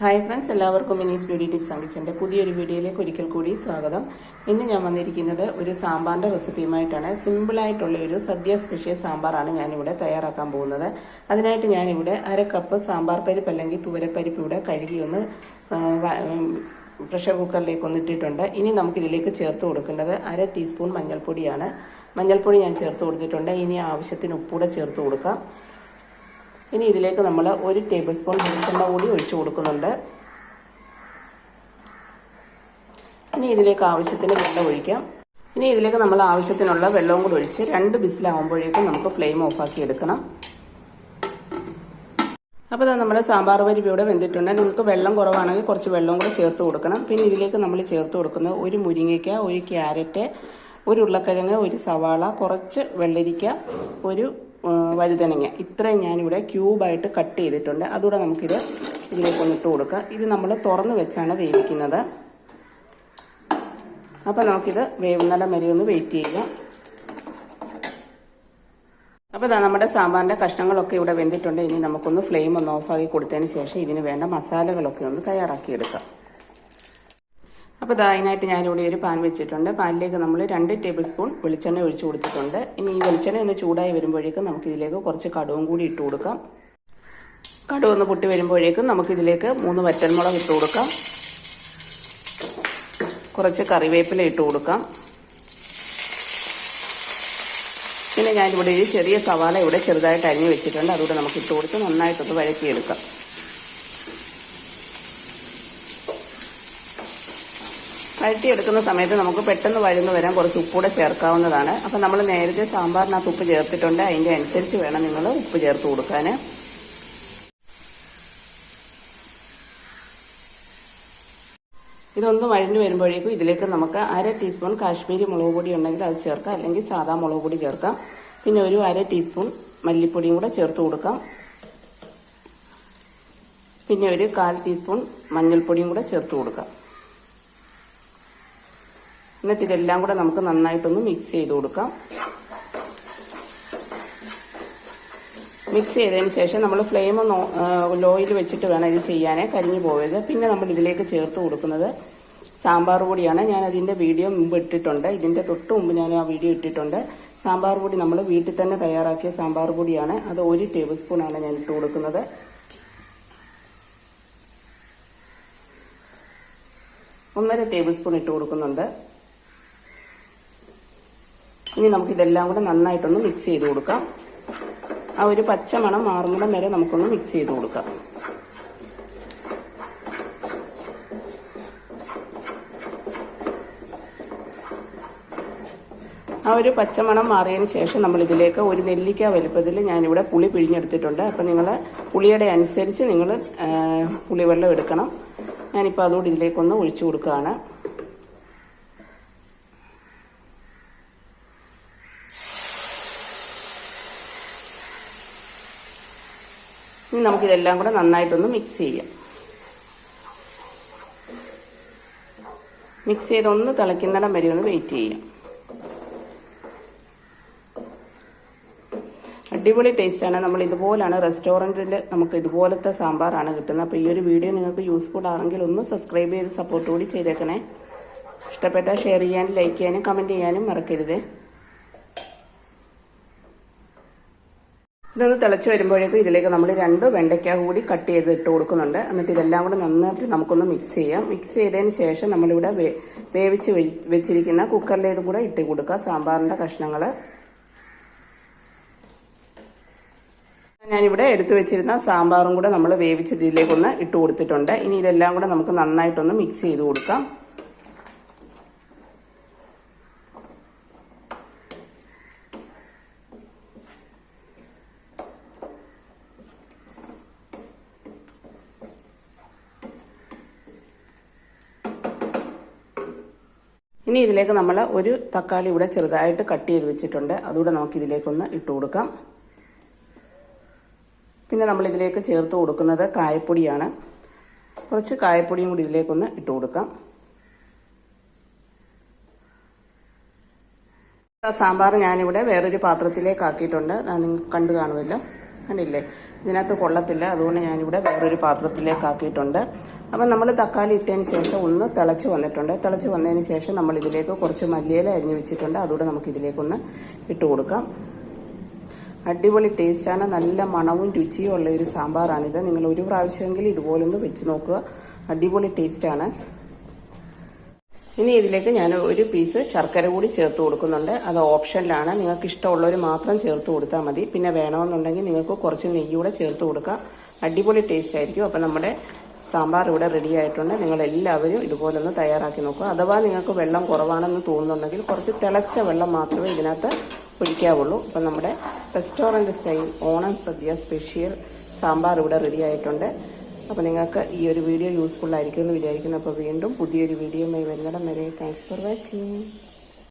Hi friends എല്ലാവർക്കും മിനീസ് beauty tips അങ്കിച്ചന്റെ പുതിയൊരു വീഡിയോയിലേക്ക് ഒരിക്കൽ കൂടി സ്വാഗതം. ഇന്ന് ഞാൻ വന്നിരിക്കുന്നത് ഒരു സാമ്പാറിന്റെ റെസിപ്പിയുമായിട്ടാണ്. സിമ്പിളായിട്ടുള്ള ഒരു സദ്യ സ്പെഷ്യൽ സാമ്പാറാണ് ഞാനിവിടെ തയ്യാറാക്കാൻ പോകുന്നത്. അതിനായിട്ട് ഞാനിവിടെ അര കപ്പ് സാമ്പാർ പരിപ്പ് അല്ലെങ്കിൽ തുവരപ്പരിപ്പ് ഇവിടെ കഴുകി ഒന്ന് പ്രഷർ കുക്കറിലേക്ക് ഒന്നിട്ടിട്ടുണ്ട് ഇനി നമുക്കിതിലേക്ക് ചേർത്ത് കൊടുക്കേണ്ടത് അര ടീസ്പൂൺ മഞ്ഞൾപ്പൊടിയാണ്. മഞ്ഞൾപ്പൊടി ഞാൻ ചേർത്ത് കൊടുത്തിട്ടുണ്ട്. ഇനി ആവശ്യത്തിന് ഉപ്പൂടെ ചേർത്ത് കൊടുക്കാം. ഇനി ഇതിലേക്ക് നമ്മൾ ഒരു ടേബിൾ സ്പൂൺ വെളിച്ചെണ്ണ കൂടി ഒഴിച്ചു കൊടുക്കുന്നുണ്ട്. ഇനി ഇതിലേക്ക് ആവശ്യത്തിന് വെള്ളം ഒഴിക്കാം. ഇനി ഇതിലേക്ക് നമ്മൾ ആവശ്യത്തിനുള്ള വെള്ളവും കൂടി ഒഴിച്ച് രണ്ട് ബിസിലാവുമ്പോഴേക്കും നമുക്ക് ഫ്ലെയിം ഓഫാക്കി എടുക്കണം. അപ്പോൾ നമ്മുടെ സാമ്പാർ പരിപ്പ് ഇവിടെ വെന്തിട്ടുണ്ട്. നിങ്ങൾക്ക് വെള്ളം കുറവാണെങ്കിൽ കുറച്ച് വെള്ളം കൂടെ ചേർത്ത് കൊടുക്കണം. പിന്നെ ഇതിലേക്ക് നമ്മൾ ചേർത്ത് കൊടുക്കുന്നത് ഒരു മുരിങ്ങയ്ക്ക ഒരു ക്യാരറ്റ് ഒരു ഉരുളക്കിഴങ്ങ് ഒരു സവാള കുറച്ച് വെള്ളരിക്ക ഒരു വഴുതനങ്ങ. ഇത്രയും ഞാനിവിടെ ക്യൂബായിട്ട് കട്ട് ചെയ്തിട്ടുണ്ട്. അതുകൂടെ നമുക്കിത് ഇട്ട് കൊടുക്കുക ഇത് നമ്മൾ തുറന്ന് വെച്ചാണ് വേവിക്കുന്നത്. അപ്പോൾ നമുക്കിത് വേവുന്നിടം വരെ ഒന്ന് വെയിറ്റ് ചെയ്യുക. അപ്പോൾ ഇതാ നമ്മുടെ സാമ്പാറിന്റെ കഷ്ണങ്ങളൊക്കെ ഇവിടെ വെന്തിട്ടുണ്ട്. ഇനി നമുക്കൊന്ന് ഫ്ലെയിം ഒന്ന് ഓഫാക്കി കൊടുത്തതിന് ശേഷം ഇതിന് വേണ്ട മസാലകളൊക്കെ ഒന്ന് തയ്യാറാക്കിയെടുക്കാം. അപ്പോൾ അതിനായിട്ട് ഞാനിവിടെ ഒരു പാൻ വെച്ചിട്ടുണ്ട്. പാനിലേക്ക് നമ്മൾ രണ്ട് ടേബിൾ സ്പൂൺ വെളിച്ചെണ്ണ ഒഴിച്ചു കൊടുത്തിട്ടുണ്ട്. ഇനി ഈ വെളിച്ചെണ്ണ ഒന്ന് ചൂടായി വരുമ്പോഴേക്കും നമുക്കിതിലേക്ക് കുറച്ച് കടുവും കൂടി ഇട്ട് കൊടുക്കാം. കടുവ് ഒന്ന് പൊട്ടി വരുമ്പോഴേക്കും നമുക്കിതിലേക്ക് മൂന്ന് വറ്റൻമുളക് ഇട്ട് കൊടുക്കാം. കുറച്ച് കറിവേപ്പില ഇട്ട് കൊടുക്കാം. പിന്നെ ഞാനിവിടെ ഒരു ചെറിയ സവാള ഇവിടെ ചെറുതായിട്ട് അരിഞ്ഞു വെച്ചിട്ടുണ്ട്. അതുകൂടെ നമുക്ക് ഇട്ട് കൊടുത്ത് നന്നായിട്ടൊന്ന് വഴറ്റിയെടുക്കാം. വഴറ്റിയെടുക്കുന്ന സമയത്ത് നമുക്ക് പെട്ടെന്ന് വഴുന്ന് വരാൻ കുറച്ച് ഉപ്പൂടെ ചേർക്കാവുന്നതാണ്. അപ്പം നമ്മൾ നേരത്തെ സാമ്പാറിനകത്ത് ഉപ്പ് ചേർത്തിട്ടുണ്ട്. അതിന്റെ അനുസരിച്ച് വേണം നിങ്ങൾ ഉപ്പ് ചേർത്ത് കൊടുക്കാൻ ഇതൊന്ന് വഴഞ്ഞു വരുമ്പോഴേക്കും ഇതിലേക്ക് നമുക്ക് അര ടീസ്പൂൺ കാശ്മീരി മുളക് പൊടി ഉണ്ടെങ്കിൽ അത് ചേർക്കാം. അല്ലെങ്കിൽ സാധാ മുളക് പൊടി ചേർക്കാം. പിന്നെ ഒരു അര ടീസ്പൂൺ മല്ലിപ്പൊടിയും കൂടെ ചേർത്ത് കൊടുക്കാം. പിന്നെ ഒരു കാൽ ടീസ്പൂൺ മഞ്ഞൾപ്പൊടിയും കൂടെ ചേർത്ത് കൊടുക്കാം. എന്നിട്ട് ഇതെല്ലാം കൂടെ നമുക്ക് നന്നായിട്ടൊന്ന് മിക്സ് ചെയ്ത് കൊടുക്കാം. മിക്സ് ചെയ്തതിന് ശേഷം നമ്മൾ ഫ്ലെയിം ലോയിൽ വെച്ചിട്ട് വേണം ഇത് ചെയ്യാനേ കരിഞ്ഞു പോകരുത് പിന്നെ നമ്മൾ ഇതിലേക്ക് ചേർത്ത് കൊടുക്കുന്നത് സാമ്പാർ പൊടിയാണ്. ഞാൻ അതിന്റെ വീഡിയോ മുമ്പ് ഇട്ടിട്ടുണ്ട്. ഇതിന്റെ തൊട്ട് മുമ്പ് ഞാൻ ആ വീഡിയോ ഇട്ടിട്ടുണ്ട്. സാമ്പാർ പൊടി നമ്മൾ വീട്ടിൽ തന്നെ തയ്യാറാക്കിയ സാമ്പാർ പൊടിയാണ്. അത് ഒരു ടേബിൾ സ്പൂണാണ് ഞാൻ ഇട്ട് കൊടുക്കുന്നത്. ഒന്നര ടേബിൾ സ്പൂൺ ഇട്ട് കൊടുക്കുന്നുണ്ട്. ഇനി നമുക്ക് ഇതെല്ലാം കൂടെ നന്നായിട്ടൊന്ന് മിക്സ് ചെയ്ത് കൊടുക്കാം. ആ ഒരു പച്ചമണം മാറുന്നിടം വരെ നമുക്കൊന്ന് മിക്സ് ചെയ്ത് കൊടുക്കാം. ആ ഒരു പച്ചമണം മാറിയതിന് ശേഷം നമ്മൾ ഇതിലേക്ക് ഒരു നെല്ലിക്ക വലുപ്പത്തിൽ ഞാനിവിടെ പുളി പിഴിഞ്ഞെടുത്തിട്ടുണ്ട്. അപ്പം നിങ്ങൾ പുളിയുടെ അനുസരിച്ച് നിങ്ങൾ പുളിവെള്ളം എടുക്കണം. ഞാനിപ്പോൾ അതുകൂടി ഇതിലേക്കൊന്ന് ഒഴിച്ചു കൊടുക്കുകയാണ്. ഇനി നമുക്കിതെല്ലാം കൂടെ നന്നായിട്ടൊന്ന് മിക്സ് ചെയ്യാം. മിക്സ് ചെയ്ത് ഒന്ന് തിളയ്ക്കുന്നിടം വരെ ഒന്ന് വെയിറ്റ് ചെയ്യാം. അടിപൊളി ടേസ്റ്റാണ് നമ്മൾ ഇതുപോലാണ് റെസ്റ്റോറന്റിൽ നമുക്ക് ഇതുപോലത്തെ സാമ്പാറാണ് കിട്ടുന്നത്. അപ്പോൾ ഈ ഒരു വീഡിയോ നിങ്ങൾക്ക് യൂസ്ഫുൾ ആണെങ്കിൽ ഒന്ന് സബ്സ്ക്രൈബ് ചെയ്ത് സപ്പോർട്ട് കൂടി ചെയ്തേക്കണേ. ഇഷ്ടപ്പെട്ടാൽ ഷെയർ ചെയ്യാനും ലൈക്ക് ചെയ്യാനും കമന്റ് ചെയ്യാനും മറക്കരുത്. ഇതൊന്ന് തിളച്ച് വരുമ്പോഴേക്കും ഇതിലേക്ക് നമ്മൾ രണ്ട് വെണ്ടയ്ക്ക കൂടി കട്ട് ചെയ്ത് ഇട്ട് കൊടുക്കുന്നുണ്ട്. എന്നിട്ട് ഇതെല്ലാം കൂടെ നന്നായിട്ട് നമുക്കൊന്ന് മിക്സ് ചെയ്യാം. മിക്സ് ചെയ്തതിന് ശേഷം നമ്മളിവിടെ വേവിച്ച് വെച്ചിരിക്കുന്ന കുക്കറിലേതും കൂടെ ഇട്ട് കൊടുക്കുക. സാമ്പാറിന്റെ കഷ്ണങ്ങൾ ഞാനിവിടെ എടുത്തു വെച്ചിരുന്ന സാമ്പാറും കൂടെ നമ്മൾ വേവിച്ച് ഇതിലേക്കൊന്ന് ഇട്ട് കൊടുത്തിട്ടുണ്ട്. ഇനി ഇതെല്ലാം കൂടെ നമുക്ക് നന്നായിട്ടൊന്ന് മിക്സ് ചെയ്ത് കൊടുക്കാം. ഇനി ഇതിലേക്ക് നമ്മൾ ഒരു തക്കാളി ഇവിടെ ചെറുതായിട്ട് കട്ട് ചെയ്ത് വെച്ചിട്ടുണ്ട്. അതുകൂടെ നമുക്ക് ഇതിലേക്കൊന്ന് ഇട്ട് കൊടുക്കാം. പിന്നെ നമ്മൾ ഇതിലേക്ക് ചേർത്ത് കൊടുക്കുന്നത് കായപ്പൊടിയാണ്. കുറച്ച് കായപ്പൊടിയും കൂടി ഇതിലേക്കൊന്ന് ഇട്ട് കൊടുക്കാം. സാമ്പാർ ഞാനിവിടെ വേറൊരു പാത്രത്തിലേക്ക് ആക്കിയിട്ടുണ്ട് ഞാൻ നിങ്ങൾക്ക് കണ്ടു കാണുമല്ലോ. കണ്ടില്ലേ? ഇതിനകത്ത് കൊള്ളത്തില്ല. അതുകൊണ്ട് ഞാനിവിടെ വേറൊരു പാത്രത്തിലേക്ക് ആക്കിയിട്ടുണ്ട് അപ്പം നമ്മൾ തക്കാളി ഇട്ടതിന് ശേഷം ഒന്ന് തിളച്ച് വന്നിട്ടുണ്ട്. തിളച്ച് വന്നതിന് ശേഷം നമ്മൾ ഇതിലേക്ക് കുറച്ച് മല്ലിയില അരിഞ്ഞ് വെച്ചിട്ടുണ്ട്. അതുകൂടെ നമുക്ക് ഇതിലേക്കൊന്ന് ഇട്ട് കൊടുക്കാം. അടിപൊളി ടേസ്റ്റാണ് നല്ല മണവും രുചിയും ഉള്ള ഒരു സാമ്പാറാണിത്. നിങ്ങൾ ഒരു പ്രാവശ്യമെങ്കിലും ഇതുപോലൊന്ന് വെച്ച് നോക്കുക. അടിപൊളി ടേസ്റ്റാണ് ഇനി ഇതിലേക്ക് ഞാൻ ഒരു പീസ് ശർക്കര കൂടി ചേർത്ത് കൊടുക്കുന്നുണ്ട്. അത് ഓപ്ഷനിലാണ് നിങ്ങൾക്ക് ഇഷ്ടമുള്ളവർ മാത്രം ചേർത്ത് കൊടുത്താൽ മതി. പിന്നെ വേണമെന്നുണ്ടെങ്കിൽ നിങ്ങൾക്ക് കുറച്ച് നെയ്യൂടെ ചേർത്ത് കൊടുക്കാം. അടിപൊളി ടേസ്റ്റ് ആയിരിക്കും. അപ്പം നമ്മുടെ സാമ്പാർ ഇവിടെ റെഡി ആയിട്ടുണ്ട്. നിങ്ങൾ എല്ലാവരും ഇതുപോലൊന്ന് തയ്യാറാക്കി നോക്കുക. അഥവാ നിങ്ങൾക്ക് വെള്ളം കുറവാണെന്ന് തോന്നുന്നുണ്ടെങ്കിൽ കുറച്ച് തിളച്ച വെള്ളം മാത്രമേ ഇതിനകത്ത് ഒഴിക്കാവുള്ളൂ. അപ്പം നമ്മുടെ restaurant style Onam sadya special sambar ഇവിടെ റെഡി ആയിട്ടുണ്ട്. അപ്പോൾ നിങ്ങൾക്ക് ഈ ഒരു വീഡിയോ യൂസ്ഫുൾ ആയിരിക്കുമെന്ന് വിചാരിക്കുന്നു. അപ്പോൾ വീണ്ടും പുതിയൊരു വീഡിയോയുമായി വരുന്നിടം വരെ. Thanks for watching